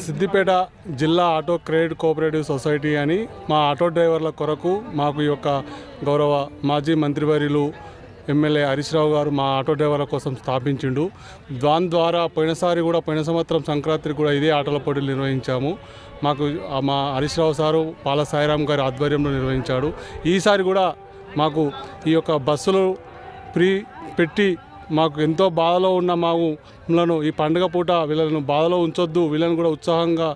సిద్దిపేట జిల్లా auto credit cooperative society అని మా ఆటో డ్రైవర్ల కొరకు మాకు ఈ యొక్క గౌరవ మాజీ మంత్రివర్యులు ఎమ్మెల్యే హరీష్ రావు గారు మా ఆటో డ్రైవర్ల కోసం స్థాపించిండు. దాని ద్వారా పోయినసారి కూడా పోయిన సంవత్సరం సంక్రాంతికి కూడా ఇదే ఆటల పోటీలు నిర్వహించాము. మాకు మా హరీష్ రావు సారు పాల సాయిరాం గారి ఆధ్వర్యంలో నిర్వహించాడు. ఈసారి కూడా మాకు ఈ యొక్క బస్సులు ఫ్రీ పెట్టి మాకు ఎంతో బాధలో ఉన్న మాములను ఈ పండుగ పూట వీళ్ళను బాధలో ఉంచొద్దు వీళ్ళని కూడా ఉత్సాహంగా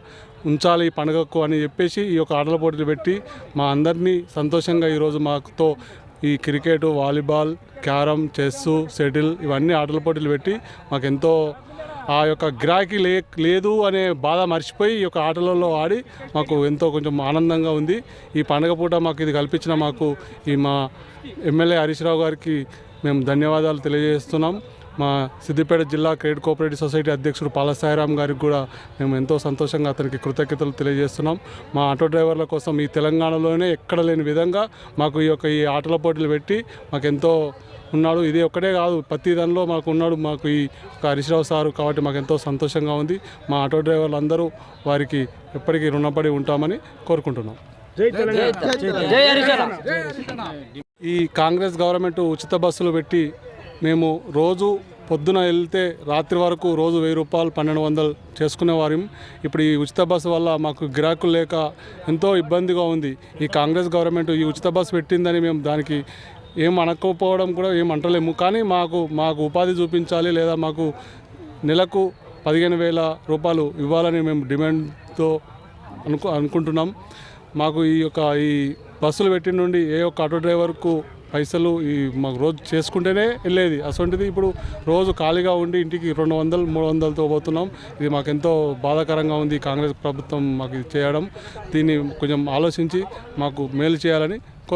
ఉంచాలి ఈ పండుగకు అని చెప్పేసి ఈ యొక్క ఆటల పోటీలు పెట్టి మా అందరినీ సంతోషంగా ఈరోజు మాతో ఈ cricket volleyball carrom chess shuttle ఇవన్నీ ఆటల పోటీలు పెట్టి మాకెంతో ఆ యొక్క గిరాకీ లే లేదు అనే బాధ మర్చిపోయి ఈ యొక్క ఆటలలో ఆడి మాకు ఎంతో కొంచెం ఆనందంగా ఉంది. ఈ పండగ పూట మాకు ఇది కల్పించిన మాకు ఈ మా ఎమ్మెల్యే హరీష్ రావు గారికి మేము ధన్యవాదాలు తెలియజేస్తున్నాం. మా సిద్దిపేట జిల్లా క్రెడిట్ కోఆపరేటివ్ సొసైటీ అధ్యక్షుడు పాల సాయిరాం గారికి కూడా మేము ఎంతో సంతోషంగా అతనికి కృతజ్ఞతలు తెలియజేస్తున్నాం. మా ఆటో డ్రైవర్ల కోసం ఈ తెలంగాణలోనే ఎక్కడ లేని విధంగా మాకు ఈ యొక్క ఈ ఆటల పోటీలు పెట్టి మాకు ఎంతో ఉన్నాడు. ఇది ఒక్కటే కాదు ప్రతి దానిలో మాకు ఉన్నాడు. మాకు ఈ హరీశ్రావు సారు కాబట్టి మాకు ఎంతో సంతోషంగా ఉంది. మా ఆటో డ్రైవర్లు అందరూ వారికి ఎప్పటికీ రుణపడి ఉంటామని కోరుకుంటున్నాం. జై ఈ కాంగ్రెస్ గవర్నమెంట్ ఉచిత బస్సులు పెట్టి మేము రోజు పొద్దున వెళ్తే రాత్రి వరకు రోజు వెయ్యి రూపాయలు పన్నెండు వందలు చేసుకునేవారు ఇప్పుడు ఈ ఉచిత బస్సు వల్ల మాకు గిరాకులు లేక ఎంతో ఇబ్బందిగా ఉంది. ఈ కాంగ్రెస్ గవర్నమెంట్ ఈ ఉచిత బస్సు పెట్టిందని మేము దానికి ఏం అనకపోవడం కూడా ఏం అంటలేము. కానీ మాకు మాకు ఉపాధి చూపించాలి లేదా మాకు నెలకు పదిహేను వేల రూపాయలు ఇవ్వాలని మేము డిమాండ్తో అనుకు అనుకుంటున్నాం. మాకు ఈ యొక్క ఈ బస్సులు పెట్టిన నుండి ఏ ఒక్క ఆటో డ్రైవర్కు పైసలు ఈ మాకు రోజు చేసుకుంటేనే వెళ్ళేది. అటువంటిది ఇప్పుడు రోజు ఖాళీగా ఉండి ఇంటికి రెండు వందలు మూడు వందలతో పోతున్నాం. ఇది మాకు ఎంతో బాధాకరంగా ఉంది కాంగ్రెస్ ప్రభుత్వం మాకు ఇది చేయడం. దీన్ని కొంచెం ఆలోచించి మాకు మేలు చేయాలని కోరు